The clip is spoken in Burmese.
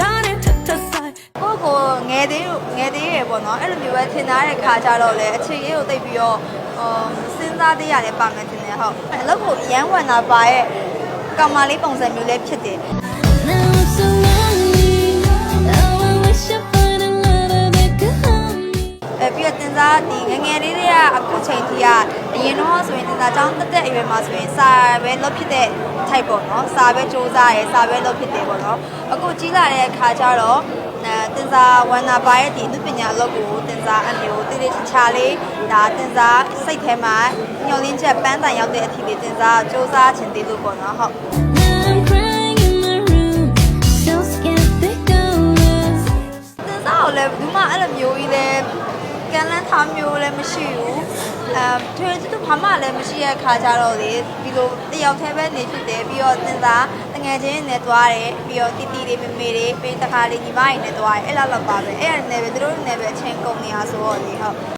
ဒါနဲ့ထထဆိုင်ကိုကိုငယ်သေးငယ်သေးရယ်ပေါ့နော်အဲ့လိုမျိုးပဲထင်သားတဲ့ခါကြတော့လေအခြေရေးကိုသိပြီးတော့ဟိုစဉ်းစားသေးရတယ်ပါမယ်ထင်တယ်ဟုတ်အလုပ်ကိုရမ်းဝန်တာပါရဲ့ကောင်မလေးပုံစံမျိုးလေးဖြစ်တယ် ပြီးတော့တင်စားဒီငယ်ငယ်လေးတွေကအခုချိန်ထိကအရင်တော့ဆိုရင်တင်စားចောင်းတက်တက်အရွယ်မှာဆိုရင်စာပဲလုပ်ဖြစ်တဲ့ type ပေါ့နော်စာပဲစူးစမ်းရဲစာပဲလုပ်ဖြစ်တယ်ပေါ့နော်အခုကြီးလာတဲ့အခါကျတော့အဲတင်စားဝန်နာပါရဲ့ဒီသူပညာအလုပ်ကိုတင်စားအမျိုးတိတိကျကျလေးဒါတင်စားစိတ်ထဲမှာညှော်လင်းချက်ပန်းတန်ရောက်တဲ့အထိလေးတင်စားစူးစမ်းခြင်းသေးလို့ပေါ့နော်ဟုတ် Now I'm crying in my room. So scared they go us. တင်စားကိုလည်းဘူးမှအဲ့လိုမျိုးကြီးလဲ ကန်လန်းထားမျိုးလည်းမရှိဘူးအဲထွေတူဘာမှလည်းမရှိတဲ့ခါကြတော့လေဒီလိုတယောက်တည်းပဲနေဖြစ်တယ်ပြီးတော့တင်စားတငယ်ချင်းနဲ့တွားတယ်ပြီးတော့တီတီလေးမေမေလေးပြီးတခါလေးညီမကြီးနဲ့တွားတယ်အဲ့လောက်တော့ပါပဲအဲ့ဒါနဲ့ပဲသူတို့နဲ့ပဲအချင်းကုန်နေရဆိုတော့လေဟုတ်